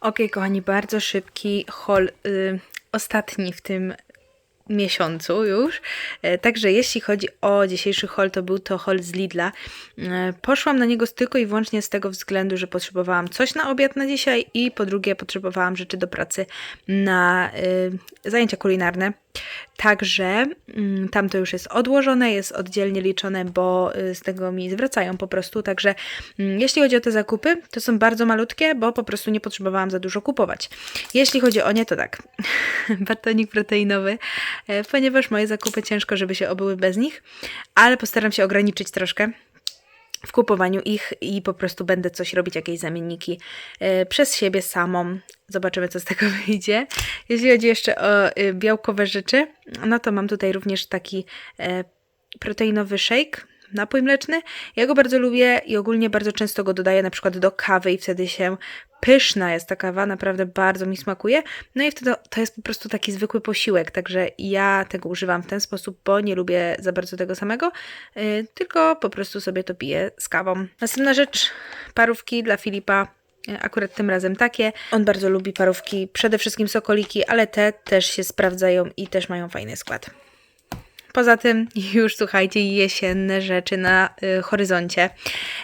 Okej, kochani, bardzo szybki haul, y, ostatni w tym miesiącu już. E, Także jeśli chodzi o dzisiejszy haul, to był to haul z Lidla. E, Poszłam na niego tylko i wyłącznie z tego względu, że potrzebowałam coś na obiad na dzisiaj i po drugie potrzebowałam rzeczy do pracy na y, zajęcia kulinarne. Także mm, tam to już jest odłożone, jest oddzielnie liczone, bo y, z tego mi zwracają po prostu. Także mm, jeśli chodzi o te zakupy, to są bardzo malutkie, bo po prostu nie potrzebowałam za dużo kupować. Jeśli chodzi o nie, to tak. Batonik proteinowy, e, ponieważ moje zakupy ciężko, żeby się obyły bez nich, ale postaram się ograniczyć troszkę w kupowaniu ich i po prostu będę coś robić, jakieś zamienniki e, przez siebie samą. Zobaczymy, co z tego wyjdzie. Jeśli chodzi jeszcze o e, białkowe rzeczy, no to mam tutaj również taki e, proteinowy shake, napój mleczny. Ja go bardzo lubię i ogólnie bardzo często go dodaję na przykład do kawy i wtedy się pyszna jest ta kawa, naprawdę bardzo mi smakuje. No i wtedy to jest po prostu taki zwykły posiłek, także ja tego używam w ten sposób, bo nie lubię za bardzo tego samego, yy, tylko po prostu sobie to piję z kawą. Następna rzecz, parówki dla Filipa. Yy, Akurat tym razem takie. On bardzo lubi parówki, przede wszystkim sokoliki, ale te też się sprawdzają i też mają fajny skład. Poza tym już słuchajcie, jesienne rzeczy na y, horyzoncie.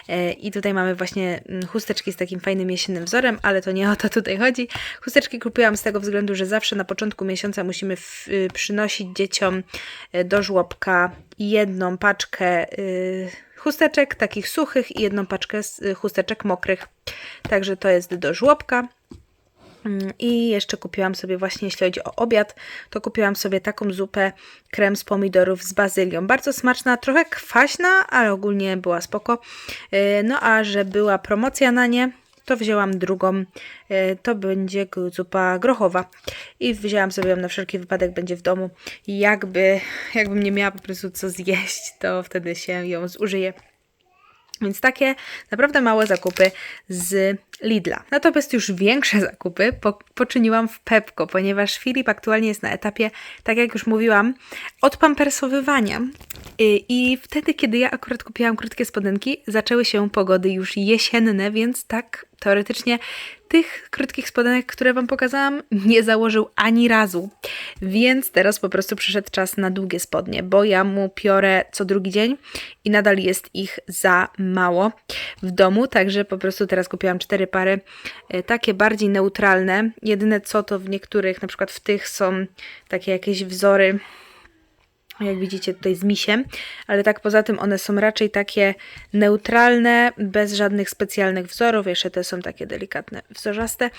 Y, I tutaj mamy właśnie mm, chusteczki z takim fajnym jesiennym wzorem, ale to nie o to tutaj chodzi. Chusteczki kupiłam z tego względu, że zawsze na początku miesiąca musimy w, y, przynosić dzieciom y, do żłobka jedną paczkę y, chusteczek takich suchych i jedną paczkę y, chusteczek mokrych. Także to jest do żłobka. Mm, I jeszcze kupiłam sobie właśnie, jeśli chodzi o obiad, to kupiłam sobie taką zupę krem z pomidorów z bazylią. Bardzo smaczna, trochę kwaśna, ale ogólnie była spoko. Yy, No a że była promocja na nie, to wzięłam drugą. Yy, To będzie zupa grochowa. I wzięłam sobie ją na wszelki wypadek, będzie w domu. Jakby, jakbym nie miała po prostu co zjeść, to wtedy się ją zużyje. Więc takie naprawdę małe zakupy z Lidla. Natomiast już większe zakupy po, poczyniłam w Pepko, ponieważ Filip aktualnie jest na etapie, tak jak już mówiłam, odpampersowywania. I, I wtedy, kiedy ja akurat kupiłam krótkie spodenki, zaczęły się pogody już jesienne, więc tak teoretycznie tych krótkich spodenek, które Wam pokazałam, nie założył ani razu. Więc teraz po prostu przyszedł czas na długie spodnie, bo ja mu piorę co drugi dzień i nadal jest ich za mało w domu, także po prostu teraz kupiłam cztery pary, e, takie bardziej neutralne. Jedyne co to w niektórych, na przykład w tych są takie jakieś wzory jak widzicie tutaj z misiem, ale tak poza tym one są raczej takie neutralne, bez żadnych specjalnych wzorów, jeszcze te są takie delikatne, wzorzaste,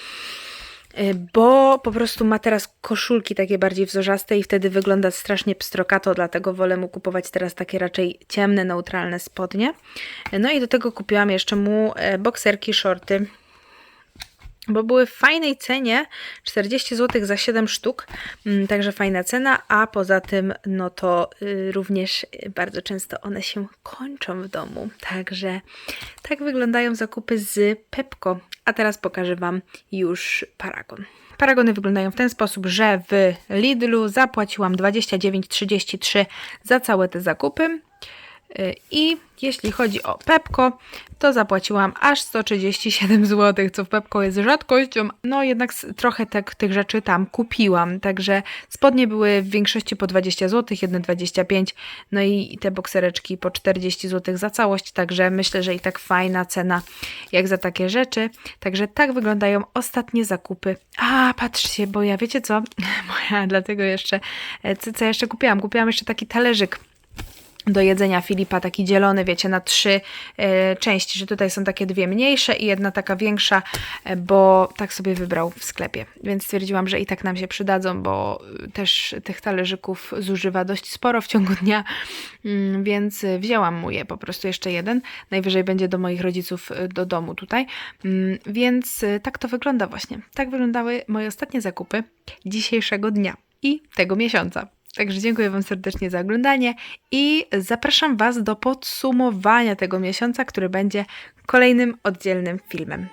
y, bo po prostu ma teraz koszulki takie bardziej wzorzaste i wtedy wygląda strasznie pstrokato, dlatego wolę mu kupować teraz takie raczej ciemne, neutralne spodnie. No i do tego kupiłam jeszcze mu e, bokserki, shorty, bo były w fajnej cenie 40 zł za 7 sztuk, mm, także fajna cena, a poza tym no to y, również bardzo często one się kończą w domu, także tak wyglądają zakupy z Pepko, a teraz pokażę Wam już Paragon. Paragony wyglądają w ten sposób, że w Lidlu zapłaciłam 29,33 za całe te zakupy. I jeśli chodzi o Pepko, to zapłaciłam aż 137 zł, co w Pepko jest rzadkością. No jednak trochę te, tych rzeczy tam kupiłam, także spodnie były w większości po 20 zł, jedne 25, no i te boksereczki po 40 zł za całość, także myślę, że i tak fajna cena jak za takie rzeczy. Także tak wyglądają ostatnie zakupy. A, patrzcie, bo ja wiecie co? Moja, dlatego jeszcze, e, co, co jeszcze kupiłam? Kupiłam jeszcze taki talerzyk do jedzenia Filipa, taki dzielony, wiecie, na trzy e, części, że tutaj są takie dwie mniejsze i jedna taka większa, e, bo tak sobie wybrał w sklepie. Więc stwierdziłam, że i tak nam się przydadzą, bo też tych talerzyków zużywa dość sporo w ciągu dnia, mm, więc wzięłam mu je po prostu jeszcze jeden. Najwyżej będzie do moich rodziców y, do domu tutaj. Mm, Więc tak to wygląda właśnie. Tak wyglądały moje ostatnie zakupy dzisiejszego dnia i tego miesiąca. Także dziękuję Wam serdecznie za oglądanie i zapraszam Was do podsumowania tego miesiąca, który będzie kolejnym oddzielnym filmem.